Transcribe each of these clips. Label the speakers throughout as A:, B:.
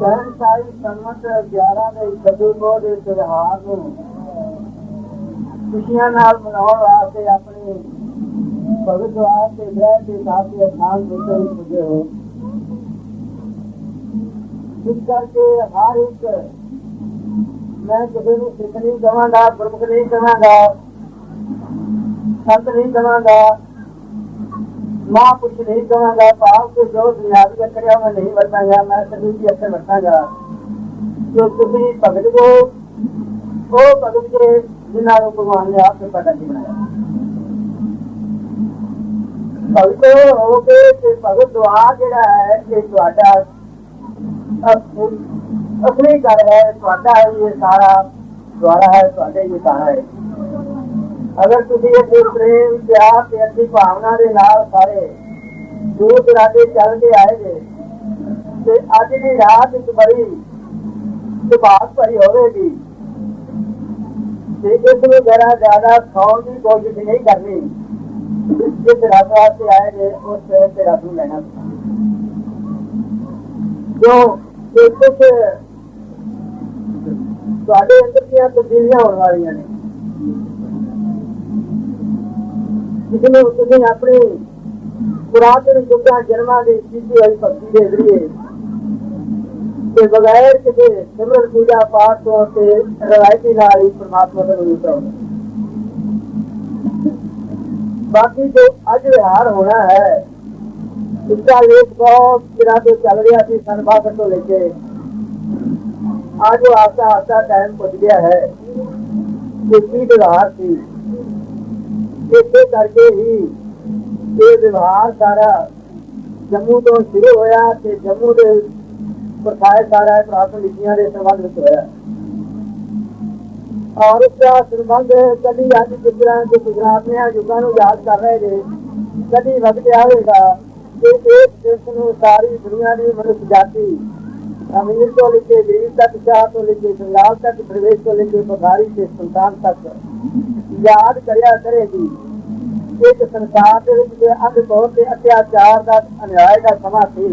A: ਸਹਿਨਸ਼ਾਹੀ ਸੰਮਤ 11 ਦੇ ਸਤੂਬੋ ਦੇ ਤਿਉਹਾਰ ਨੂੰ ਖੁਸ਼ੀਆਂ ਨਾਲ ਮਨਾਉਣ ਵਾਸਤੇ ਆਪਣੀ ਭਗਤ ਦਵਾਰ ਗ੍ਰਹਿ ਦੇ ਸਾਥੀ ਅਸਥਾਨ ਉੱਤੇ ਪੁੱਜੇ ਹੋ ਇਸ ਕਰਕੇ ਹਰ ਇੱਕ ਮੈਂ ਕਿਸੇ ਨੂੰ ਸਿੱਖ ਨਹੀਂ ਕਵਾਂਗਾ ਗੁਰਮੁਖ ਨਹੀਂ ਕਹਾਂਗਾ, ਸੰਤ ਨਹੀਂ ਕਹਾਂਗਾ ਮਾਂ ਕੁਛ ਨਹੀਂ ਕਹਾਂਗਾ ਭਾਵ ਕਿ ਜੋ ਦੁਨਿਆਵੀ ਅੱਖਰਾਂ ਮੈਂ ਨਹੀਂ ਵਰਤਾਂਗਾ ਮੈਂ ਸਦੀਵੀ ਅੱਖਰ ਵਰਤਾਂਗਾ ਜੋ ਤੁਸੀਂ ਭਗਤ ਕੋ ਉਹ ਭਗਤ ਕੇ ਜਿਨ੍ਹਾਂ ਨੂੰ ਭਗਵਾਨ ਨੇ ਆਪ ਪੈਦਾ ਕੀ ਬਣਾਇਆ ਭਗਤ ਹੋ ਕੇ ਤੇ ਭਗਤ ਦੁਆ ਜਿਹੜਾ ਹੈ ਇਹ ਤੁਹਾਡਾ ਅਸਲੀ ਘਰ ਹੈ ਤੁਹਾਡਾ ਇਹ ਸਾਰਾ ਦੁਆਰਾ ਹੈ ਤੁਹਾਡੇ ਇਹ ਸਾਰਾ ਹੈ ਅਗਰ ਤੁਸੀਂ ਇਹ ਪ੍ਰੇਮ, ਪਿਆਰ ਤੇ ਅੱਛੀ ਭਾਵਨਾ ਦੇ ਨਾਲ ਸਾਰੇ ਦੂਰ ਦਰਾਡੇ ਚੱਲ ਕੇ ਆਏ ਜੇ ਤੇ ਅੱਜ ਦੀ ਰਾਤ ਇੱਕ ਬੜੀ ਸੁਭਾਗ ਭਰੀ ਹੋਵੇਗੀ। ਤੇ ਇਸ ਨੂੰ ਜਰਾ ਜ਼ਿਆਦਾ ਸੌਣ ਦੀ ਕੋਸ਼ਿਸ਼ ਨਹੀਂ ਕਰਨੀ। ਜਿਸ ਰਾਤ ਵਾਸਤੇ ਆਏ ਜੇ ਉਸ ਤੇ ਰਾਤ ਨੂੰ ਲੈਣਾ ਜੋ ਕੁਝ ਤੁਹਾਡੇ ਅੰਦਰ ਦੀਆਂ ਤਬਦੀਲੀਆਂ ਹੋਣ ਵਾਲੀਆਂ ਨੇ। ਜਿਸ ਨੂੰ ਤੁਸੀਂ ਪੁਰਾਤਨ ਜੁਗਾਂ ਜਨਮਾਂ ਦੀ ਕੀਤੀ ਹੋਈ ਭਗਤੀ ਦੇ ਜ਼ਰੀਏ ਤੇ ਬਗੈਰ ਕਿਸੇ ਸਿਮਰਨ ਪੂਜਾ ਪਾਠ ਤੋਂ ਤੇ ਰਵਾਇਤੀ ਨਾਲ ਹੀ ਪ੍ਰਮਾਤਮਾ ਨੂੰ ਮਿਲਦਾ ਬਾਕੀ ਜੋ ਅੱਜ ਵਿਹਾਰ ਹੋਣਾ ਹੈ ਇਸਦਾ ਲੇਖ ਬਹੁਤ ਚਿਰਾਂ ਤੋਂ ਚੱਲ ਰਿਹਾ ਸੀ ਸਨ ਤੋਂ ਲੈ ਕੇ। ਅੱਜ ਉਹ ਆਸਾ ਆਸਾ ਟਾਈਮ ਪੁੱਜ ਗਿਆ ਹੈ। ਕਿ ਕੀ ਵਿਹਾਰ ਸੀ। ਇਸੇ ਕਰਕੇ ਹੀ ਇਹ ਵਿਵਹਾਰ ਸਾਰਾ ਜੰਮੂ ਤੋਂ ਸ਼ੁਰੂ ਹੋਇਆ ਤੇ ਜੰਮੂ ਦੇ ਪ੍ਰਥਾਏ ਸਾਰਾ ਪ੍ਰਾਪਤ ਲਿਖੀਆਂ ਦੇ ਸੰਬੰਧ ਵਿੱਚ ਹੋਇਆ। ਔਰ ਉਸ ਦਾ ਸੰਬੰਧ ਕਦੀ ਅੱਜ ਜਿਸ ਤਰ੍ਹਾਂ ਗੁਜਰਾਤ ਨੇ ਯੁੱਗਾਂ ਨੂੰ ਯਾਦ ਕਰ ਰਹੇ ਨੇ ਕਦੀ ਵਕਤ ਆਵੇਗਾ ਕਿ ਇਸ ਦੇਸ਼ ਨੂੰ ਸਾਰੀ ਦੁਨੀਆ ਦੀ ਮਨੁੱਖ ਜਾਤੀ, ਅਮੀਰ ਤੋਂ ਲੈ ਕੇ ਗਰੀਬ ਤੱਕ, ਸ਼ਾਹ ਤੋਂ ਲੈ ਕੇ ਬੰਗਾਲ ਤੱਕ, ਪ੍ਰਵੇਸ਼ ਤੋਂ ਲੈ ਕੇ ਬਖਾਰੀ ਤੇ ਸੁਲਤਾਨ ਤੱਕ ਯਾਦ ਕਰਿਆ ਕਰੇਗੀ। ਇੱਕ ਸੰਸਾਰ ਦੇ ਵਿੱਚ ਜੇ ਅੰਧ ਤੌਰ ਤੇ ਅਤਿਆਚਾਰ ਦਾ, ਅਨਿਆਏ ਦਾ ਸਮਾਂ ਸੀ।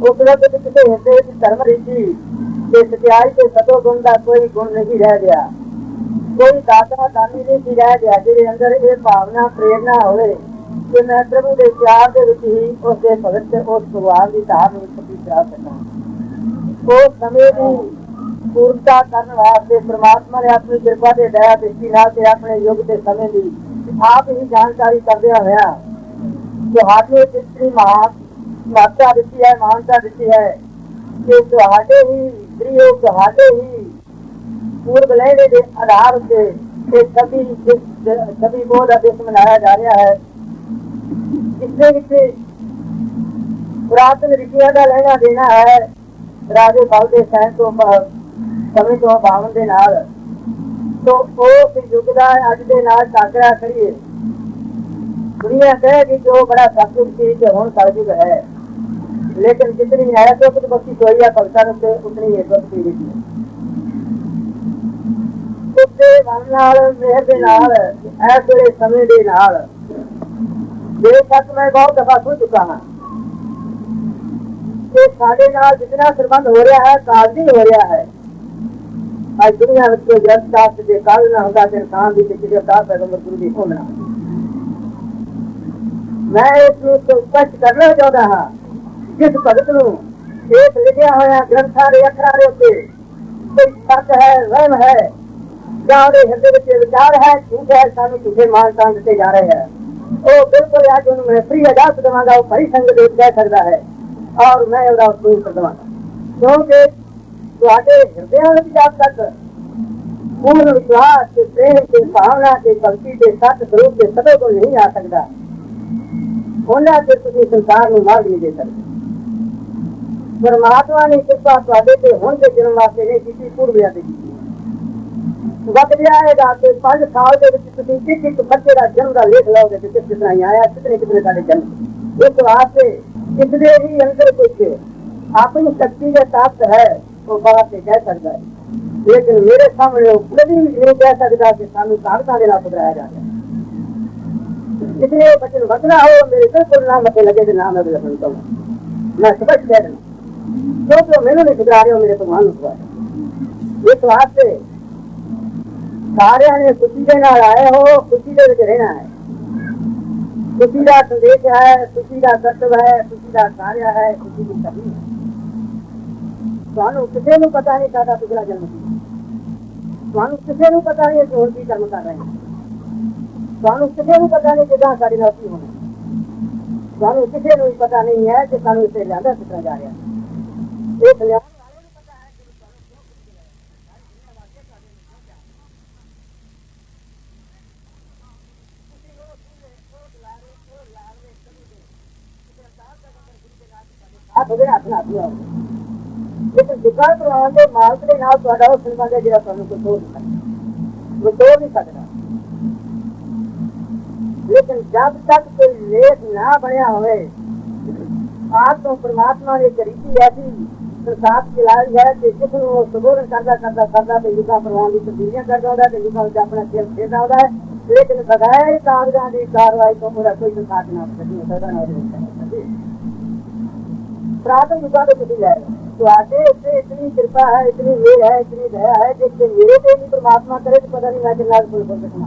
A: ਉਸ ਵਕਤ ਕਿਸੇ ਹਿੱਸੇ ਵਿੱਚ ਧਰਮ ਰੀਤੀ ਤੇ ਸਤਿਆਈ ਤੇ ਸਤੋ ਗੁਣ ਦਾ ਕੋਈ ਗੁਣ ਨਹੀਂ ਰਹਿ ਗਿਆ। ਕੋਈ ਦਾਤਾ ਦਾਨੀ ਨਹੀਂ ਸੀ ਰਹਿ ਗਿਆ, ਜਿਹਦੇ ਅੰਦਰ ਇਹ ਭਾਵਨਾ, ਪ੍ਰੇਰਣਾ ਹੋਵੇ ਕਿ ਮੈਂ ਪ੍ਰਭੂ ਦੇ ਪਿਆਰ ਦੇ ਵਿੱਚ ਹੀ ਉਸ ਦੇ ਭਗਤ ਤੇ ਉਸ ਭਗਵਾਨ ਦੀ ਧਾਰ ਨੂੰ ਸਤੀ ਜਾ ਸਕਾਂ। ਉਹ ਸਮੇਂ ਦੀ ਪੂਰਤਾ ਕਰਨ ਵਾਸਤੇ ਪ੍ਰਮਾਤਮਾ ਨੇ ਆਪਣੀ ਕਿਰਪਾ ਦੇ ਦਇਆ ਦ੍ਰਿਸ਼ਟੀ ਨਾਲ ਤੇ ਆਪਣੇ ਯੁੱਗ ਦੇ ਸਮੇਂ ਦੀ। ਆਪ ਹੀ ਜਾਣਕਾਰੀ ਕਰਦੇ ਹੋਇਆ ਤੁਹਾਡੇ ਜਿਤਨੀ ਮਹਾਨ ਮਾਤਰਾ ਦਿੱਤੀ ਹੈ, ਮਾਨਤਾ ਦਿੱਤੀ ਹੈ ਕਿ ਤੁਹਾਡੇ ਹੀ ਗ੍ਰਿਹ ਤੁਹਾਡੇ ਹੀ ਪੂਰਬ ਲੈਣੇ ਦੇ ਆਧਾਰ ਉੱਤੇ ਇਹ ਸਭੀ ਸਭੀ ਬੋਧ ਦਿਵਸ ਮਨਾਇਆ ਜਾ ਰਿਹਾ ਹੈ ਜਿਸਦੇ ਵਿੱਚ ਪੁਰਾਤਨ ਰਿਸ਼ੀਆਂ ਦਾ ਲੈਣਾ ਦੇਣਾ ਹੈ, ਰਾਜੇ ਬਲ ਦੇ ਸੈਨ ਤੋਂ ਸਮੇਂ ਤੋਂ ਭਾਵਨ ਦੇ ਨਾਲ ਤੋਂ ਉਸ ਯੁੱਗ ਦਾ ਅੱਜ ਦੇ ਨਾਲ ਟਾਕਰਾ ਕਰੀਏ ਦੁਨੀਆ ਕਹੇਗੀ ਜੋ ਬੜਾ ਸਤਿਗੁਰ ਸੀ ਤੇ ਹੁਣ ਸਤਿਗੁਰ ਹੈ। ਲੇਕਿਨ ਜਿਤਨੀ ਹੈ ਸੋ ਕੁਝ ਬਖਸ਼ੀ ਹੋਈ ਹੈ ਭਗਤਾਂ ਨੂੰ ਤੇ ਉਤਨੀ ਹੀ ਬਖਸ਼ੀ ਹੋਈ ਹੈ ਉੱਤੇ ਵਨ ਨਾਲ, ਮਿਹਰ ਦੇ ਨਾਲ ਐਸ ਵੇਲੇ ਸਮੇਂ ਦੇ ਨਾਲ। ਬੇਸ਼ੱਕ ਮੈਂ ਬਹੁਤ ਦਫਾ ਸੁਣ ਚੁੱਕਾ ਹਾਂ ਤੇ ਸਾਡੇ ਨਾਲ ਜਿਤਨਾ ਸਰਬੰਧ ਹੋ ਰਿਹਾ ਹੈ, ਕਾਜ਼ੀ ਹੋ ਰਿਹਾ ਹੈ। ਅੱਜ ਦੁਨੀਆ ਵਿੱਚ ਕੋਈ ਜਨਤਾ ਸ਼ਾਸਤਰ ਦੇ ਕਾਲ ਨਾ ਹੁੰਦਾ ਤੇ ਇਨਸਾਨ ਦੀ ਕਿਸੇ ਦਾ ਪੈਗੰਬਰ ਗੁਰੂ ਦੀ ਹੋਣਾ ਮੈਂ ਇਸ ਨੂੰ ਸਪਸ਼ਟ ਕਰਨਾ ਚਾਹੁੰਦਾ ਹਾਂ, ਜਿਸ ਭਗਤ ਨੂੰ ਇਸ ਲਿਖਿਆ ਹੋਇਆ ਗ੍ਰੰਥਾਂ ਦੇ ਅੱਖਰਾਂ ਦੇ ਉੱਤੇ ਕੋਈ ਸ਼ੱਕ ਹੈ, ਵਹਿਮ ਹੈ? ਜਾਂ ਉਹਦੇ ਹਿਰਦੇ ਵਿੱਚ ਵਿਚਾਰ ਹੈ, ਝੂਠ ਹੈ, ਸਾਨੂੰ ਝੂਠੇ ਮਾਨਤਾਂ ਦਿੱਤੇ ਜਾ ਰਹੇ ਹੈ? ਉਹ ਬਿਲਕੁਲ ਅੱਜ ਉਹਨੂੰ ਮੈਂ ਫ੍ਰੀ ਆਜ਼ਾਦ ਦੇਵਾਂਗਾ, ਉਹ ਭਰੀ ਸੰਗਤ ਦੇ ਕਹਿ ਸਕਦਾ ਹੈ। ਔਰ ਮੈਂ ਉਹਦਾ ਉਪਯੋਗ ਕਰ ਦੇਵਾਂਗਾ। ਕਿਉਂਕਿ ਤੁਹਾਡੇ ਹਿਰਦਿਆਂ ਵਿੱਚ ਜਦ ਤੱਕ ਪੂਰਨ ਵਿਸ਼ਵਾਸ ਤੇ ਪ੍ਰੇਮ ਤੇ ਭਾਵਨਾ ਤੇ ਭਗਤੀ ਤੇ ਸੱਚ ਸਰੂਪ ਤੇ ਸਦਾ ਕੋਈ ਨਹੀਂ ਆ ਸਕਦਾ, ਉਹਨਾਂ ਤੇ ਤੁਸੀਂ ਸੰਸਾਰ ਨੂੰ ਮਾਰ ਨਹੀਂ ਦੇ ਸਕਦੇ। ਪਰਮਾਤਮਾ ਨੇ ਕਿਰਪਾ ਤੁਹਾਡੇ ਤੇ ਹੁਣ ਦੇ ਜਨਮ ਵਾਸਤੇ ਨਹੀਂ ਕੀਤੀ, ਪੂਰਵਿਆਂ ਤੇ ਕੀਤੀ। ਵਕਤ ਜਾਏਗਾ ਕਿ 5 ਸਾਲ ਦੇ ਵਿੱਚ ਤੁਸੀਂ ਇੱਕ ਇੱਕ ਬੱਚੇ ਦਾ ਜਨਮ ਦਾ ਲੇਖ ਲਾਓਗੇ ਕਿ ਕਿਸ ਤਰ੍ਹਾਂ ਆਇਆ, ਕਿਤਨੇ ਕਿਤਨੇ ਸਾਡੇ ਜਨਮ। ਇਸ ਵਾਸਤੇ ਕਿਸਦੇ ਹੀ ਅੰਦਰ ਕੁਝ ਆਪਣੀ ਸ਼ਕਤੀ ਦੇ ਤਾਕਤ ਹੈ। ਉਹ ਬਾਤ ਤੇ ਕਹਿ ਸਕਦਾ ਹੈ ਲੇਕਿਨ ਮੇਰੇ ਸਾਹਮਣੇ ਉਹ ਕਦੀ ਨਹੀਂ ਕਹਿ ਸਕਦਾ ਕਿ ਸਾਨੂੰ ਤਾਕਤਾਂ ਦੇ ਨਾਲ ਪਕੜਾਇਆ ਜਾਂਦਾ इसलिए बचन बचना हो मेरे बिल्कुल नाम मत लगे तो नाम है बचन तो मैं स्पष्ट कह रहा ਕਿਉਂਕਿ ਉਹ ਮੈਨੂੰ ਨਹੀਂ ਖਿਜਾ ਰਹੇ ਹੋ ਮੇਰੇ ਤੋਂ ਨੂੰ ਖਵਾਇਆ ਇਸ ਵਾਸਤੇ ਸਾਰਿਆਂ ਨੇ ਖੁਸ਼ੀ ਦੇ ਨਾਲ ਆਏ ਹੋ ਖੁਸ਼ੀ ਦੇ ਵਿੱਚ ਰਹਿਣਾ ਹੈ ਖੁਸ਼ੀ ਦਾ ਸੰਦੇਸ਼ ਹੈ ਖੁਸ਼ੀ ਦਾ ਕਰਤਵ ਹੈ ਖੁਸ਼ੀ ਦਾ ਕਾਰਿਆ ਹੈ ਖੁਸ਼ੀ ਦੀ ਕਮੀ ਹੈ ਤੁਹਾਨੂੰ ਕਿਸੇ ਨੂੰ ਪਤਾ ਨਹੀਂ ਸਾਡਾ ਪਿਛਲਾ ਜਨਮ ਕੀ ਤੁਹਾਨੂੰ ਕਿਸੇ ਨੂੰ ਪਤਾ ਨਹੀਂ ਅਸੀਂ ਕੀ ਕਰਮ ਕਰ ਰਹੇ ਹਾਂ ਤੁਹਾਨੂੰ ਕਿਸੇ ਨੂੰ ਪਤਾ ਨਹੀਂ ਕਿਦਾਂ ਸਾਡੇ ਨਾਲ ਕੀ ਹੋਣਾ ਤੁਹਾਨੂੰ ਕਿਸੇ ਨੂੰ ਪਤਾ ਨਹੀਂ ਹੈ ਕਿ ਸਾਨੂੰ ਇੱਥੇ ਲਿਆਂਦਾ ਕਿਸ ਜਾ ਰਿਹਾ ਇਹ ਲਿਆਉਣ ਵਾਲੇ ਨੂੰ ਹੱਥ ਨਾਲ ਲੇਕਿਨ ਵਿਕਾਰ ਕਰਵਾਉਣ ਦੇ ਮਾਲਕ ਦੇ ਨਾਲ ਤੁਹਾਡਾ ਉਹ ਸੰਬੰਧ ਹੈ ਜਿਹੜਾ ਤੁਹਾਨੂੰ ਕੋਈ ਤੋੜ ਸਕਦਾ ਉਹ ਤੋੜ ਨਹੀਂ ਸਕਦਾ ਲੇਕਿਨ ਜਦ ਤੱਕ ਕੋਈ ਲੇਖ ਨਾ ਬਣਿਆ ਹੋਵੇ, ਆਪ ਤੋਂ ਪ੍ਰਮਾਤਮਾ ਨੇ ਕਰੀਤੀ ਐਸੀ ਪ੍ਰਸਾਦ ਚਲਾਈ ਹੈ ਕਿ ਜਿਸ ਨੂੰ ਉਹ ਸਬੂਰ ਕਰਦਾ ਕਰਦਾ ਕਰਦਾ ਤੇ ਲੁਕਾ ਪਰਵਾਹ ਦੀ ਤਬਦੀਲੀਆਂ ਕਰਦਾ ਹੁੰਦਾ ਤੇ ਲੁਕਾ ਵਿੱਚ ਆਪਣਾ ਖੇਲ ਖੇਡਦਾ ਹੁੰਦਾ ਹੈ। ਲੇਕਿਨ ਬਗੈਰ ਕਾਗਜ਼ਾਂ ਦੀ ਕਾਰਵਾਈ ਤੋਂ ਮੇਰਾ ਕੋਈ ਨੁਕਸਾਨ ਨਾ ਹੋ ਸਕਦਾ ਨਾ ਹੋ ਸਕਦਾ ਪ੍ਰਾਤਮ ਲੁਕਾ ਤੋਂ ਤੁਸੀਂ ਲੈ ਲਓ। ਤੁਹਾਡੇ ਉੱਤੇ ਇਤਨੀ ਕਿਰਪਾ ਹੈ, ਇਤਨੀ ਮਿਹਰ ਹੈ, ਇਤਨੀ ਦਇਆ ਹੈ ਜੇ ਕਿ ਮੇਰੇ ਤੇ ਵੀ ਪ੍ਰਮਾਤਮਾ ਕਰੇ ਤਾਂ ਪਤਾ ਨਹੀਂ ਮੈਂ ਕਿੰਨਾ ਕੁ ਬੋਲ ਸਕਣਾ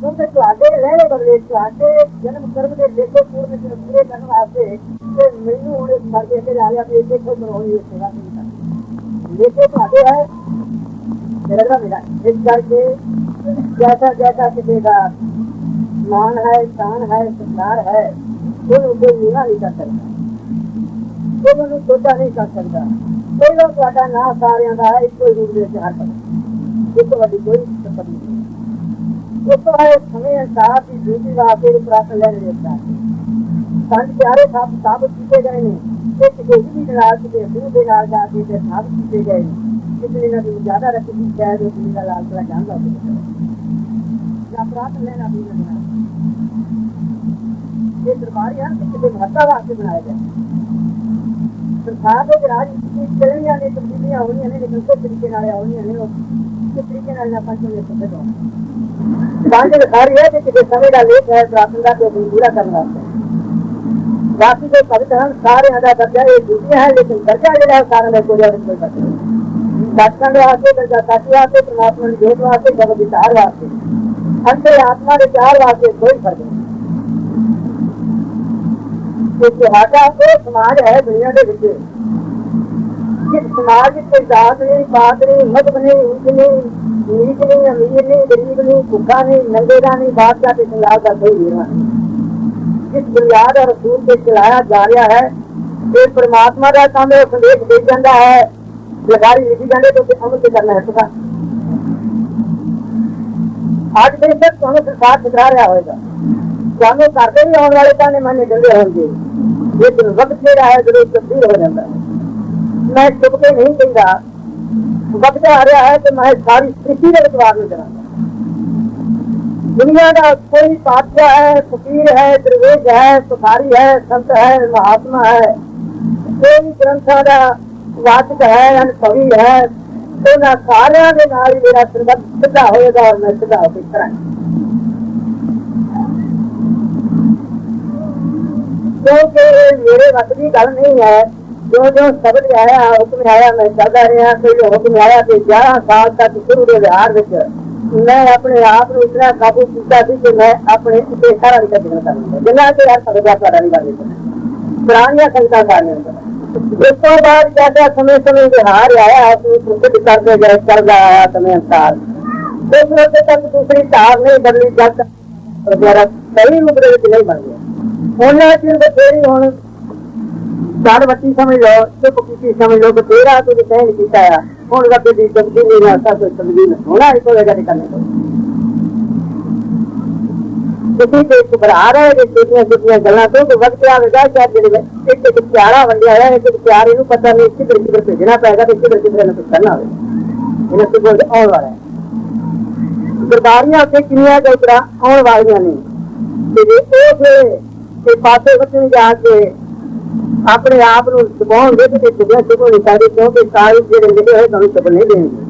A: ਕਿਉਂਕਿ ਤੁਹਾਡੇ ਲਹਿਰੇ ਬਦਲੇ ਤੁਹਾਡੇ ਜਨਮ ਕਰਮ ਦੇ ਲੇਖੋ ਪੂਰਨ ਜਿਹੜੇ ਪੂਰੇ ਕਰਨ ਵਾਸਤੇ ਤੇ ਮੈਨੂੰ ਹੁਣ ਇਸ ਕਰਕੇ ਤੇ ਆ ਗਿਆ ਵੀ ਇੱਥੇ ਕੋਈ ਮਰੋਣੀ ਇਸ ਤਰ੍ਹਾਂ ਨਹੀਂ ਕਰਦਾ ਲੇਖੇ ਤੁਹਾਡੇ ਹੈ, ਮੇਰਾ ਨਾਮ ਮੇਰਾ ਇਸ ਕਰਕੇ ਜੈਸਾ ਜੈਸਾ ਕਿਸੇ ਦਾ ਮਾਨ ਹੈ, ਸ਼ਾਨ ਹੈ, ਸਤਿਕਾਰ ਹੈ ਉਹਨੂੰ ਕੋਈ ਨਹੀਂ ਨਹੀਂ ਕਰ ਸਕਦਾ ਉਹਨੂੰ ਛੋਟਾ ਨਹੀਂ ਕਰ ਸਕਦਾ ਕੋਈ ਉਹ ਤੁਹਾਡਾ ਨਾਮ ਸਾਰਿਆਂ ਦਾ ਹੈ ਇੱਕੋ ਹੀ ਰੂਪ ਦੇ ਵਿੱਚ ਹਰ ਇੱਕ ਇਸ ਵੱਡੀ ਕੋਈ ਸਫਰ ਨਹੀਂ ਉਸ ਤੋਂ ਬਾਅਦ ਸਮੇਂ ਸਾਥ ਦੀ ਦੂਜੀ ਵਾਸਤੇ ਪ੍ਰਾਪਤ ਲੈਣ ਦਿੱਤਾ ਸੰਤ ਪਿਆਰੇ ਸਾਹਿਬ ਸਾਬਤ ਕੀਤੇ ਗਏ ਨੇ। ਇੱਕ ਜਿਹੀ ਵੀ ਨਾਲ ਕਿਤੇ ਦੂਰ ਦੇ ਨਾਲ ਜਾ ਕੇ ਤੇ ਸਾਬਤ ਕੀਤੇ ਗਏ ਨੇ ਇਸ ਲਈ ਨਾ ਜ਼ਿਆਦਾ ਰੱਖੀ ਸ਼ਾਇਦ ਉਹ ਦੀ ਲਾਲ ਦਾ ਜਾਂਦਾ ਹੋਵੇ ਨਾ ਪ੍ਰਾਪਤ ਲੈਣਾ ਵੀ ਨਾ ਇਹ ਦਰਬਾਰੀ ਹਨ ਕਿਸੇ ਮਹੱਤਵ ਵਾਸਤੇ ਬਣਾਇਆ ਗਿਆ। ਸਰਕਾਰ ਦੇ ਰਾਜ ਦੀ ਚੱਲਣੀਆਂ ਨੇ, ਤਬਦੀਲੀਆਂ ਹੋਣੀਆਂ ਨੇ, ਲੇਕਿਨ ਕੋਈ ਤਰੀਕੇ ਨਾਲ ਆਉਣੀਆਂ ਨੇ, ਉਹ ਕਿਸ ਤਰੀਕੇ ਨਾਲ ਆਪਾਂ ਚੋਲੇ ਸਕਦੇ ਹੋ ਬਾਕੀ ਸਾਰੀ ਹੈ ਕਿ ਕਿਸੇ ਸਮੇਂ ਦਾ ਲੇਖ ਹੈ ਪ੍ਰਾਪਤ ਦਾ ਤੇ ਪੂਰਾ ਕਰਨ ਵਾਸਤੇ। ਬਾਕੀ ਦੇ ਭਗਤ ਹਨ, ਸਾਰਿਆਂ ਦਰਜਾ ਇਹ ਦੂਜਾ ਹੈ, ਲੇਕਿਨ ਦਰਜਾ ਜਿਹੜਾ ਸਾਰਿਆਂ ਦਾ ਕੋਈ ਕੋਈ ਪਤਾ ਨਹੀਂ ਸੱਚਖੰਡ ਵਾਸਤੇ ਦਰਜਾ ਸੱਚ ਵਾਸਤੇ, ਪ੍ਰਮਾਤਮਾ ਦੀ ਜੋਤ ਵਾਸਤੇ ਜਗਤ ਦੀ ਵਾਸਤੇ। ਅੰਦਰ ਆਤਮਾ ਦੇ ਚਾਰ ਵਾਸਤੇ ਕੋਈ ਫ਼ਰਕ ਨਹੀਂ। ਕਿ ਤੁਹਾਡਾ ਉਹ ਸਮਾਜ ਹੈ ਦੁਨੀਆ ਦੇ ਵਿੱਚ। ਜਿਸ ਸਮਾਜ ਵਿੱਚ ਜ਼ਾਤ ਨਹੀਂ, ਬਾਤ ਨਹੀਂ ਮਤ ਨਹੀਂ ਉੱਚ ਨਹੀਂ, ਨੀਚ ਨਹੀਂ, ਅਮੀਰ ਨਹੀਂ, ਗਰੀਬ ਨਹੀਂ, ਭੁੱਖਾ ਨਹੀਂ ਨੰਗੇਰਾ ਨਹੀਂ ਬਾਦਸ਼ਾਹ ਤੇ ਪੰਜਾਬ ਦਾ ਕੋਈ ਵੀਰਾ ਜਿਸ ਬੁਨਿਆਦ ਔਰ ਰਸੂਲ ਤੇ ਚਲਾਇਆ ਜਾ ਰਿਹਾ ਹੈ ਇਹ ਪ੍ਰਮਾਤਮਾ ਦਾ ਕੰਮ ਹੈ ਸੰਦੇਸ਼ ਦੇ ਜਾਂਦਾ ਹੈ ਲਗਾਰੀ ਲਿਖੀ ਜਾਂਦੇ ਤੋਂ ਅਮਲ ਤੇ ਕਰਨਾ ਹੈ ਤੁਸਾਂ ਅੱਜ ਦੇ ਤੱਕ ਤੁਹਾਨੂੰ ਸਰਕਾਰ ਠਕਰਾ ਰਿਹਾ ਹੋਵੇਗਾ। ਤੁਹਾਨੂੰ ਕਰਦੇ ਵੀ ਆਉਣ ਵਾਲੇ ਤਾਂ ਮਨ ਡੰਡੇ ਹੋਣਗੇ। ਲੇਕਿਨ ਵਕਤ ਜਿਹੜਾ ਹੈ, ਜਦੋਂ ਤਬਦੀਲ ਹੋ ਜਾਂਦਾ ਮੈਂ ਚੁੱਪ ਨਹੀਂ ਕਹਿੰਦਾ। ਵਕਤ ਆ ਰਿਹਾ ਹੈ ਕਿ ਮੈਂ ਸਾਰੀ ਸ੍ਰਿਸ਼ਟੀ ਦੇ ਵਿਚਾਰ ਨੂੰ ਕਰਾਂਗਾ। ਦੁਨੀਆ ਦਾ ਕੋਈ ਪਾਤਸ਼ਾਹ ਹੈ, ਫਕੀਰ ਹੈ, ਦਰਵੇਸ਼ ਹੈ ਸੁਖਾਰੀ ਹੈ, ਸੰਤ ਹੈ, ਮਹਾਤਮਾ ਹੈ। ਕੋਈ ਵੀ ਗ੍ਰੰਥਾਂ ਦਾ ਵਾਚਕ ਹੈ, ਅਨੁਭਵੀ ਉਹਨਾਂ ਸਾਰਿਆਂ ਦੇ ਨਾਲ ਹੀ ਮੇਰਾ ਸੰਬੰਧ ਸਿੱਧਾ ਹੋਏਗਾ ਔਰ ਮੈਂ ਸਿੱਧਾ ਹੋ ਕੇ ਕਰਾਂਗਾ। ਕਿਉਂਕਿ ਮੇਰੇ ਵਕਤ ਦੀ ਗੱਲ ਨਹੀਂ ਹੈ। ਜੋ ਜੋ ਸ਼ਬਦ ਆਇਆ ਹੁਕਮ ਆਇਆ ਮੈਂ ਚੱਲਦਾ ਰਿਹਾ। ਕੋਈ ਹੁਕਮ ਆਇਆ ਤੇ 11 ਸਾਲ ਤੱਕ ਸ਼ੁਰੂ ਦੇ ਵਿਹਾਰ ਵਿੱਚ ਮੈਂ ਆਪਣੇ ਆਪ ਨੂੰ ਇਤਨਾ ਕਾਬੂ ਕੀਤਾ ਸੀ ਕਿ ਮੈਂ ਆਪਣੇ ਉੱਤੇ ਸਾਰਾ ਵਿਚਾਰ ਕਰਨਾ ਚਾਹੁੰਦਾ ਜਿੰਨਾ ਕਿ ਯਾਰ ਸਕਦਾ ਤੁਹਾਡਾ ਨਹੀਂ ਗੱਲ ਪੁਰਾਣੀਆਂ ਸੰਗਤਾਂ ਸਾਰੀਆਂ ਇਸ ਤੋਂ ਬਾਅਦ ਜ਼ਿਆਦਾ ਸਮੇਂ ਸਮੇਂ ਵਿਹਾਰ ਆਇਆ, ਅਸੀਂ ਪ੍ਰਸਿੱਧ ਕਰਦੇ ਗਏ ਚੱਲਦਾ ਆਇਆ ਸਮੇਂ ਅਨਸਾਰ। ਉਸ ਵੇਲੇ ਤੱਕ ਦੂਸਰੀ ਧਾਰ ਨਹੀਂ ਬਦਲੀ ਜਦ ਤੱਕ ਮੇਰਾ ਸਹੀ ਮੁਕਰੇ ਵਿੱਚ ਨਹੀਂ ਬਣ ਗਿਆ। ਉਹਨਾਂ ਚਿਰ ਬਥੇਰੀ ਹੁਣ ਚਾਰ ਬੱਤੀ ਸਮਝ ਲਓ, ਚੁੱਪ ਕੀਤੀ ਸਮਝ ਲਓ ਕਿ ਤੇਰਾ ਤੂੰ ਕੀਤਾ ਆ। ਹੁਣ ਰੱਬ ਦੀ ਤਬਦੀਲੀ ਨਾਲ ਸਭ ਕੁਝ ਤਬਦੀਲ ਹੋਣਾ ਹੀ ਕੋਲੇਗਾ ਦੇ ਕਰਨੇ ਤੁਸੀਂ ਤੇ ਘਬਰਾ ਰਹੇ ਜੇ ਛੋਟੀਆਂ ਛੋਟੀਆਂ ਗੱਲਾਂ ਤੋਂ ਕਿ ਵਕਤ ਆਵੇਗਾ ਸ਼ਾਇਦ ਜਿਹੜੇ ਇੱਕ ਇੱਕ ਪਿਆਰਾ ਵੰਡਿਆ ਹੋਇਆ ਇੱਕ ਪਿਆਰੇ ਨੂੰ ਪਤਾ ਨਹੀਂ ਕਿੱਧਰ ਕਿੱਧਰ ਭੇਜਣਾ ਪਏਗਾ ਤੇ ਕਿੱਧਰ ਕਿੱਧਰ ਇਹਨੂੰ ਕਰਨਾ ਹੋਵੇ। ਇਹਨਾਂ ਤੋਂ ਕੋਲ ਆਉਣ ਵਾਲਾ ਹੈ। ਦਰਬਾਰੀਆਂ ਉੱਤੇ ਕਿੰਨੀਆਂ ਗਲਤਰਾ ਆਉਣ ਵਾਲੀਆਂ ਨੇ? ਤੇ ਉਹ ਫਿਰ ਤੇ ਪਾਸੇ ਵਿੱਚ ਜਾ ਕੇ ਆਪਣੇ ਆਪ ਨੂੰ ਦਬਾਉਣਗੇ ਤੇ ਦੁਨੀਆ ਤੋਂ ਕੋਈ ਕਿਉਂਕਿ ਸਾਰੇ ਜਿਹੜੇ ਲਿਖੇ ਹੋਏ ਤੁਹਾਨੂੰ ਸਭ ਨਹੀਂ ਦੇਣਗੇ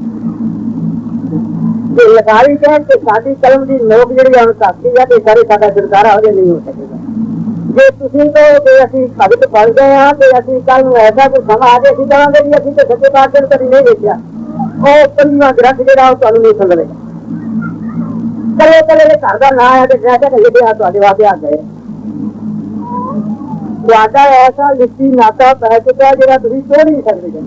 A: ਤੇ ਲਗਾਈ ਕਹਿਣ ਕਿ ਸਾਡੀ ਕਲਮ ਦੀ ਨੋਕ ਜਿਹੜੀ ਹੁਣ ਸਾਥੀ ਹੈ ਤੇ ਸਾਰੇ ਸਾਡਾ ਸਰਕਾਰਾ ਹੋ ਨਹੀਂ ਹੋ ਸਕੇਗਾ। ਜੇ ਤੁਸੀਂ ਕਹੋ ਕਿ ਅਸੀਂ ਭਗਤ ਬਣ ਗਏ ਹਾਂ ਤੇ ਅਸੀਂ ਕੱਲ ਨੂੰ ਐਸਾ ਕੋਈ ਸਮਾਂ ਆ ਜੇ ਅਸੀਂ ਕਹਾਂਗੇ ਵੀ ਅਸੀਂ ਤਾਂ ਸੱਚੇ ਪਾਤਸ਼ਾਹ ਨੂੰ ਕਦੀ ਨਹੀਂ ਦੇਖਿਆ। ਉਹ ਪੰਜਵਾਂ ਗ੍ਰੰਥ ਜਿਹੜਾ ਉਹ ਤੁਹਾਨੂੰ ਨਹੀਂ ਸਮਝੇਗਾ ਕਲੇ ਕਲੇ ਦੇ ਘਰ ਦਾ ਨਾਂ ਆ ਤੇ ਜਿਹੜਾ ਕਿ ਲਿਖਿਆ ਤੁਹਾਡੇ ਵਾਸਤੇ ਆ ਗਏ ਤੁਹਾਡਾ ਐਸਾ ਲਿਖੀ ਨਾਤਾ ਪੈ ਚੁੱਕਾ ਜਿਹੜਾ ਤੁਸੀਂ ਤੋੜ ਨਹੀਂ ਸਕਦੇ।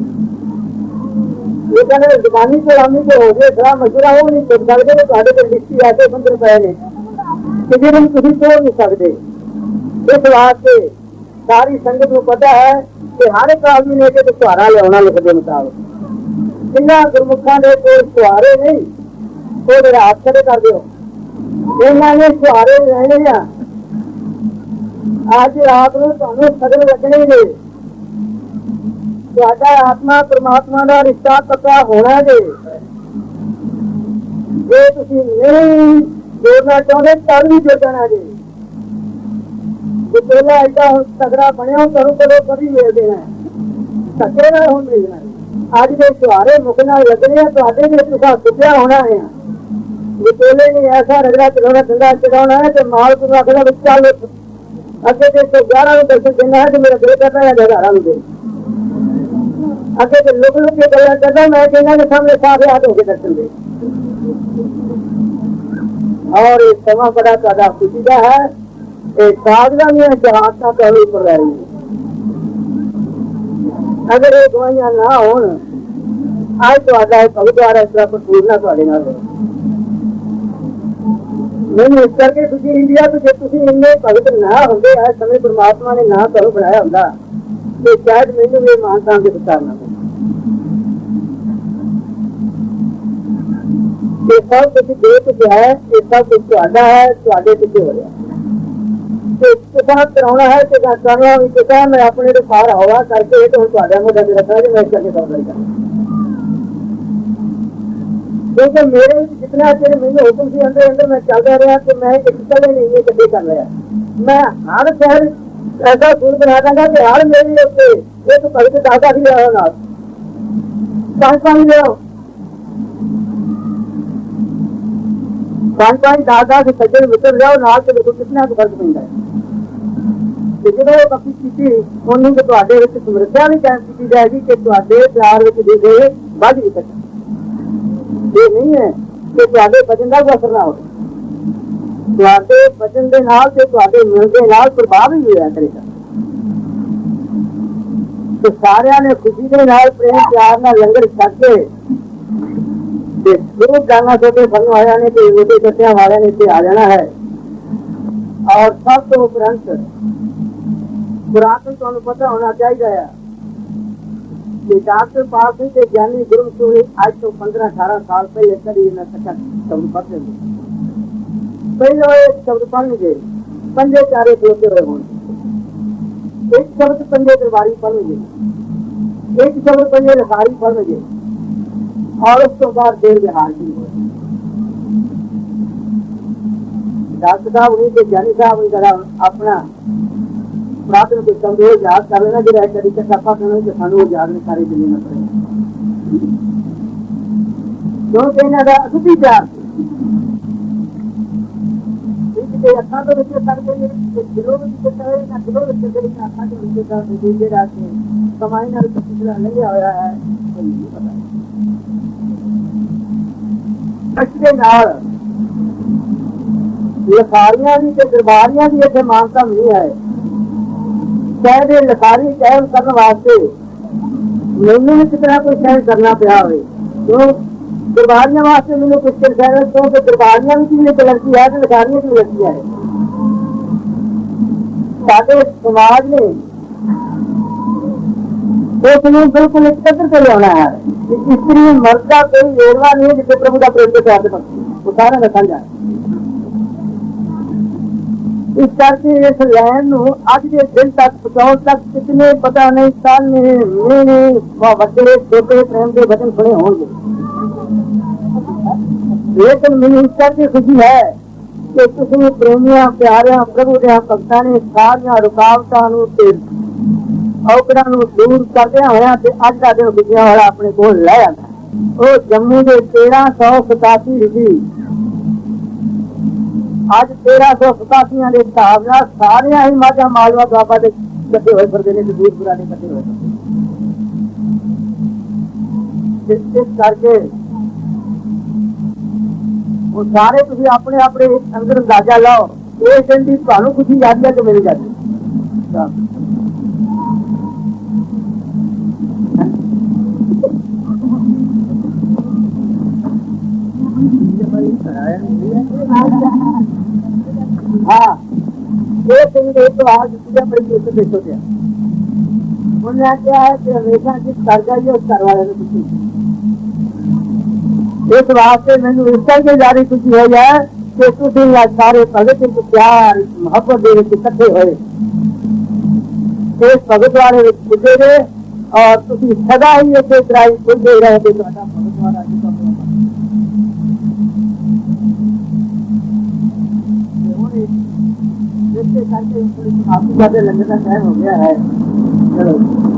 A: ਇਹ ਕਹਿੰਦੇ ਜ਼ਬਾਨੀ ਕਲਾਮੀ ਤੇ ਹੋ ਜੇ ਸਰਾ ਮਸ਼ਵਰਾ ਉਹ ਨਹੀਂ ਕਰ ਸਕਦੇ ਤੇ ਤੁਹਾਡੇ ਤੇ ਲਿਖੀ ਐਸੇ ਬੰਦਰ ਪਏ ਨੇ। ਕਿ ਜਿਹਨੂੰ ਤੁਸੀਂ ਤੋੜ ਨਹੀਂ ਸਕਦੇ। ਇਸ ਵਾਸਤੇ ਸਾਰੀ ਸੰਗਤ ਨੂੰ ਪਤਾ ਹੈ ਕਿ ਹਰ ਇੱਕ ਆਦਮੀ ਨੇ ਕਿ ਸੁਹਾਰਾ ਲਿਆਉਣਾ ਲਿਖਦੇ ਮੁਤਾਬਕ। ਜਿੰਨਾ ਗੁਰਮੁਖਾਂ ਦੇ ਕੋਲ ਸੁਹਾਰੇ ਨਹੀਂ, ਉਹ ਜਿਹੜਾ ਹੱਥ ਖੜੇ ਕਰ ਦਿਓ। ਇਹਨਾਂ ਨੇ ਸੁਹਾਰੇ ਲੈਣੇ ਆ ਅੱਜ ਰਾਤ ਨੂੰ ਤੁਹਾਨੂੰ ਸਗਲ ਲੱਗਣੇ ਨੇ। ਤੁਹਾਡਾ ਆਤਮਾ ਪ੍ਰਮਾਤਮਾ ਦਾ ਰਿਸ਼ਤਾ ਪੱਕਾ ਹੋਣਾ ਜੇ। ਜੇ ਤੁਸੀਂ ਨਹੀਂ ਜੋੜਨਾ ਚਾਹੁੰਦੇ, ਤਾਂ ਵੀ ਜੋੜਨਾ ਜੀ। ਜੇ ਪਹਿਲਾਂ ਐਡਾ ਤਗੜਾ ਬਣਿਆ ਤੁਹਾਨੂੰ ਕਦੋਂ ਕਦੀ ਮਿਲ ਦੇਣਾ ਸੱਚੇ ਨਾਲ ਹੁਣ ਮਿਲਣਾ ਅੱਜ ਦੇ ਸੁਹਾਰੇ ਮੁਖ ਨਾਲ ਲੱਗਣੇ ਆ, ਤੁਹਾਡੇ ਵਿੱਚ ਤੁਸੀਂ ਸੁਝਿਆ ਹੋਣਾ ਹੈ। ਜੇ ਪਹਿਲੇ ਨਹੀਂ ਐਸਾ ਰਗੜਾ ਚਲਾਉਣਾ ਠੰਡਾ ਚੜਾਉਣਾ ਹੈ, ਤੇ ਮਾਲ ਨੂੰ ਆਖਣਾ ਵਿੱਚ ਚੱਲ अखे एक सौ ग्यारह में दर्शन देना है तो मेरा बेटा था या दादा राम दे अखे के लोग लोग के गला करता मैं कहना के सामने सारे हाथ होके दर्शन दे और ये समा बड़ा दादा खुशी का है ये साधना में जहाँ कहीं पर रही अगर ये दवाइयाँ ना हो आज तो आता है कभी तो आ रहा है पूछना तो ना ਮੈਨੂੰ ਇਸ ਕਰਕੇ ਤੁਸੀਂ ਇੰਡੀਆ ਤੋਂ ਜੇ ਤੁਸੀਂ ਇੰਨੇ ਭਗਤ ਨਾ ਹੁੰਦੇ ਆ ਸਮੇਂ ਪ੍ਰਮਾਤਮਾ ਨੇ ਨਾ ਤੁਹਾਨੂੰ ਬਣਾਇਆ ਹੁੰਦਾ, ਤੇ ਸ਼ਾਇਦ ਮੈਨੂੰ ਵੀ ਮਾਨਤਾ ਦੇ ਵਿਚਾਰਨਾ ਇਹ ਸਭ ਕੁਝ ਦੇ ਕੁਝ ਹੈ, ਇਹ ਸਭ ਕੁਝ ਤੁਹਾਡਾ ਹੈ, ਤੁਹਾਡੇ ਪਿੱਛੇ ਹੋ ਰਿਹਾ। ਤੇ ਕਿਸਾਨ ਕਰਾਉਣਾ ਹੈ ਤੇ ਕਰਨਾ ਵੀ ਕਿਸਾਨ ਮੈਂ ਆਪਣੇ ਦੇ ਪਾਰ ਹਵਾ, ਕਰਕੇ ਇਹ ਤਾਂ ਤੁਹਾਡੇ ਮੋਢੇ ਤੇ ਰੱਖਣਾ, ਜੀ ਮੈਂ ਕਰਕੇ ਕੰਮ ਕਰਾਂਗਾ ਕਿਉਂਕਿ ਮੇਰੇ ਵਿੱਚ ਜਿੰਨਾ ਚਿਰ ਮੈਨੂੰ ਹੁਕਮ ਸੀ ਅੰਦਰ ਅੰਦਰ ਮੈਂ ਚੱਲਦਾ ਰਿਹਾ ਕਿ ਮੈਂ ਇੱਕ ਕੱਲੇ ਨਹੀਂ ਇਹ ਕੱਢੇ ਕਰ ਲਿਆ। ਮੈਂ ਹਰ ਸ਼ਹਿਰ ਐਸਾ ਸੂਰ ਬਣਾ ਦਾਂਗਾ ਕਿ ਹਰ ਮੇਰੀ ਉੱਤੇ ਇੱਕ ਭਗਤ ਦਾਦਾ ਵੀ ਲਿਆਓ ਨਾਲ ਪੰਜ ਪੰਜ ਲਿਆਓ ਪੰਜ ਪੰਜ ਦਾਦਾ ਦੇ ਸੱਜਣ ਮਿੱਤਰ ਲਿਆਓ ਨਾਲ ਤੇ ਦੇਖੋ ਕਿੰਨਾ ਕੁ ਫ਼ਰਕ ਪੈਂਦਾ ਹੈ। ਤੇ ਜਦੋਂ ਉਹ ਬਾਕੀ ਕੀਤੀ, ਉਹਨੂੰ ਤੁਹਾਡੇ ਵਿੱਚ ਸਮਰੱਥਾ ਵੀ ਕਾਇਮ ਕੀਤੀ ਜਾਏਗੀ ਕਿ ਤੁਹਾਡੇ ਪਿਆਰ ਵਿੱਚ ਦੇ ਗਏ, ਵੱਧ ਵੀ ਤੱਕ ਇਹ ਨਹੀਂ ਹੈ। ਕਿ ਤੁਹਾਡੇ ਬਚਨ ਦਾ ਅਸਰ ਨਾ ਹੋਵੇ। ਤੁਹਾਡੇ ਬਚਨ ਦੇ ਨਾਲ ਤੇ ਤੁਹਾਡੇ ਮਿਲ ਦੇ ਨਾਲ ਪ੍ਰਭਾਵ ਹੀ ਹੋਇਆ ਕਰੇਗਾ। ਤੇ ਸਾਰਿਆਂ ਨੇ ਖੁਸ਼ੀ ਦੇ ਨਾਲ ਪ੍ਰੇਮ ਪਿਆਰ ਨਾਲ ਲੰਗਰ ਛਕ ਕੇ ਤੇ ਗੁਰੂ ਜਾਨਾ ਸੋਤੇ ਫਲ ਆਇਆ ਨੇ ਤੇ ਉਹਦੇ ਕੱਟਿਆਂ ਵਾਲਿਆਂ ਨੇ ਇੱਥੇ ਆ ਜਾਣਾ ਹੈ। ਔਰ ਸਭ ਤੋਂ ਉਪਰੰਤ ਪੁਰਾਤਨ ਤੁਹਾਨੂੰ ਪਤਾ ਹੋਣਾ ਚਾਹੀਦਾ ਹੈ। ਕਿ ਡਾਕਟਰ ਪਾਸ ਹੀ ਤੇ ਗਿਆਨੀ ਗੁਰੂ ਸੂਰੀ ਅੱਜ ਤੋਂ 15 18 ਸਾਲ ਪਹਿਲੇ ਕਦੀ ਨਾ ਸਕਤ ਸ਼ਬਦ ਪੜ੍ਹਦੇ ਹੁੰਦੇ ਪਹਿਲਾਂ ਇਹ ਸ਼ਬਦ ਪੜ੍ਹਨਗੇ ਪੰਜੇ ਚਾਰੇ ਖਲੋਤੇ ਹੋਏ ਹੋਣ। ਇੱਕ ਸ਼ਬਦ ਪੰਜੇ ਦਰਬਾਰੀ ਪੜ੍ਹਨਗੇ ਇੱਕ ਸ਼ਬਦ ਪੰਜੇ ਲਖਾਰੀ ਪੜ੍ਹਨਗੇ ਔਰ ਉਸ ਤੋਂ ਬਾਅਦ ਦੇਰ ਵਿਹਾਰ ਦੀ ਹੋਏ ਡਾਕਟਰ ਸਾਹਿਬ ਨੇ ਤੇ ਗਿਆਨੀ ਸਾਹਿਬ ਨੇ ਜਰਾ ਆਪਣਾ ਪ੍ਰਾਪਤ ਨੂੰ ਕਮਜ਼ੋਰ ਯਾਦ ਕਰ ਲੈਣਾ, ਜਿਹੜਾ ਕਦੀ ਤੇ ਕਰਨਾ ਕਿ ਸਾਨੂੰ ਉਹ ਯਾਦ ਨਹੀਂ ਸਾਰੇ ਜਿੰਨੇ ਨਾ ਪੜੇ ਕਿਉਂਕਿ ਇਹਨਾਂ ਦਾ ਅਸੁੱਧੀ ਪਿਆਰ ਤੇ ਅੱਖਾਂ ਤੋਂ ਵਿੱਚ ਸਕਦੇ ਨੇ ਦਿਲੋਂ ਵਿੱਚ ਸਕਦੇ ਨਾ ਦਿਲੋਂ ਵਿੱਚ ਸਕਦੇ ਨਾ ਅੱਖਾਂ ਤੋਂ ਵਿੱਚ ਸਕਦੇ ਨੇ ਜਿਹੜਾ ਕਿ ਕਮਾਈ ਨਾਲ ਪਿਛਲਾ ਲੱਗਿਆ ਹੋਇਆ ਹੈ ਉਹ ਨਹੀਂ ਪਤਾ। ਅਸਲੇ ਨਾਲ ਲਖਾਰੀਆਂ ਦੀ ਤੇ ਦਰਬਾਰੀਆਂ ਦੀ ਇੱਥੇ ਮਾਨਤਾ ਨਹੀਂ ਹੈ। ਚਾਹੇ ਦੇ ਲਖਾਰੀ ਕਾਇਮ ਕਰਨ ਵਾਸਤੇ ਮੈਨੂੰ ਵੀ ਕਿਤਨਾ ਕੋਈ ਸਹਿਣ ਕਰਨਾ ਪਿਆ ਹੋਵੇ ਕਿਉਂ ਦਰਬਾਰੀਆਂ ਵਾਸਤੇ ਮੈਨੂੰ ਕੁਝ ਕਰ ਸਹਿਣ ਕਿਉਂਕਿ ਦਰਬਾਰੀਆਂ ਵੀ ਕਿੰਨੇ ਲੜਕੀ ਹੈ ਤੇ ਲਖਾਰੀਆਂ ਵੀ ਲੜਕੀ ਹੈ ਸਾਡੇ ਸਮਾਜ ਨੇ ਉਸ ਨੂੰ ਬਿਲਕੁਲ ਇੱਕ ਪੱਧਰ ਤੇ ਲਿਆਉਣਾ ਹੈ ਕਿ ਇਸਤਰੀ ਮਰਦ ਦਾ ਕੋਈ ਵੇਰਵਾ ਨਹੀਂ ਹੈ ਜਿੱਥੇ ਪ੍ਰਭੂ ਦਾ ਪ੍ਰੇਮ ਦੇ ਪਿਆਰ ਦੇ ਪੱਖੀ ਉਹ ਸਾਰਾ ਦਾ ਸਾਂਝਾ ਹੈ ਇਸ ਕਰਕੇ ਇਸ ਲੈਣ ਨੂੰ ਅੱਜ ਦੇ ਦਿਨ ਤੱਕ ਪਹੁੰਚਾਉਣ ਤੱਕ ਕਿਤਨੇ ਪਤਾ ਨਹੀਂ ਸਾਲ ਨੇ ਮਹੀਨੇ ਵੱਡੇ ਛੋਟੇ ਪ੍ਰੇਮ ਦੇ ਵਚਨ ਸੁਣੇ ਹੋਣਗੇ। ਲੇਕਿਨ ਮੈਨੂੰ ਇਸ ਕਰਕੇ ਖੁਸ਼ੀ ਹੈ ਕਿ ਤੁਸੀਂ ਪ੍ਰੇਮੀਆਂ, ਪਿਆਰਿਆਂ ਪ੍ਰਭੂ ਦੇ ਭਗਤਾਂ ਨੇ ਸਾਰੀਆਂ ਰੁਕਾਵਟਾਂ ਨੂੰ ਤੇ ਔਕੜਾਂ ਨੂੰ ਦੂਰ ਕਰਦਿਆਂ ਹੋਇਆਂ ਤੇ ਅੱਜ ਦਾ ਦਿਨ ਖੁਸ਼ੀਆਂ ਵਾਲਾ ਆਪਣੇ ਕੋਲ ਲੈ ਆਂਦਾ। ਉਹ ਜੰਮੂ ਦੇ 1387 ਸੀ ਅੱਜ 1387 ਦੇ ਹਿਸਾਬ ਨਾਲ ਸਾਰਿਆਂ ਹੀ ਮਾਝਾ ਮਾਲਵਾ ਦੁਆਬਾ ਦੇ ਇਕੱਠੇ ਹੋਏ ਫਿਰਦੇ ਨੇ ਤੇ ਦੂਰਪੁਰਾ ਦੇ ਇਕੱਠੇ ਹੋਏ ਫਿਰਦੇ ਇਸ ਕਰਕੇ ਉਹ ਸਾਰੇ ਤੁਸੀਂ ਆਪਣੇ ਆਪਣੇ ਅੰਦਰ ਅੰਦਾਜ਼ਾ ਲਾਓ, ਇਹ ਦਿਨ ਦੀ ਤੁਹਾਨੂੰ ਖੁਸ਼ੀ ਜਾਂਦੀ ਹੈ ਕਿ ਮੇਰੀ ਜਾਂਦੀ ਹੈ। ਹਾਂ ਇਹ ਦਿਨ ਦੇ ਇਤਿਹਾਸ ਦੀ ਬੜੀ ਇੱਜ਼ਤ ਦੇਖੋ ਤੇ ਉਹਨੇ ਕਿਹਾ ਹੈ ਕਿ ਹਮੇਸ਼ਾ ਜਿਸ ਕਰ ਜਾਈਏ ਉਸ ਘਰ ਵਾਲੇ ਨੂੰ ਖੁਸ਼ੀ ਇਸ ਵਾਸਤੇ ਮੈਨੂੰ ਇਸ ਕਰਕੇ ਜਾਰੀ ਖੁਸ਼ੀ ਹੋਈ ਹੈ ਕਿ ਤੁਸੀਂ ਅੱਜ ਸਾਰੇ ਭਗਤ ਇੱਕ ਪਿਆਰ ਮੁਹੱਬਤ ਦੇ ਵਿੱਚ ਇਕੱਠੇ ਹੋਏ ਇਸ ਭਗਤ ਵਾਲੇ ਵਿੱਚ ਪੁੱਜੇ ਨੇ ਔਰ ਤੁਸੀਂ ਸਦਾ काफी ज्यादा लंगर का टाइम हो गया है चलो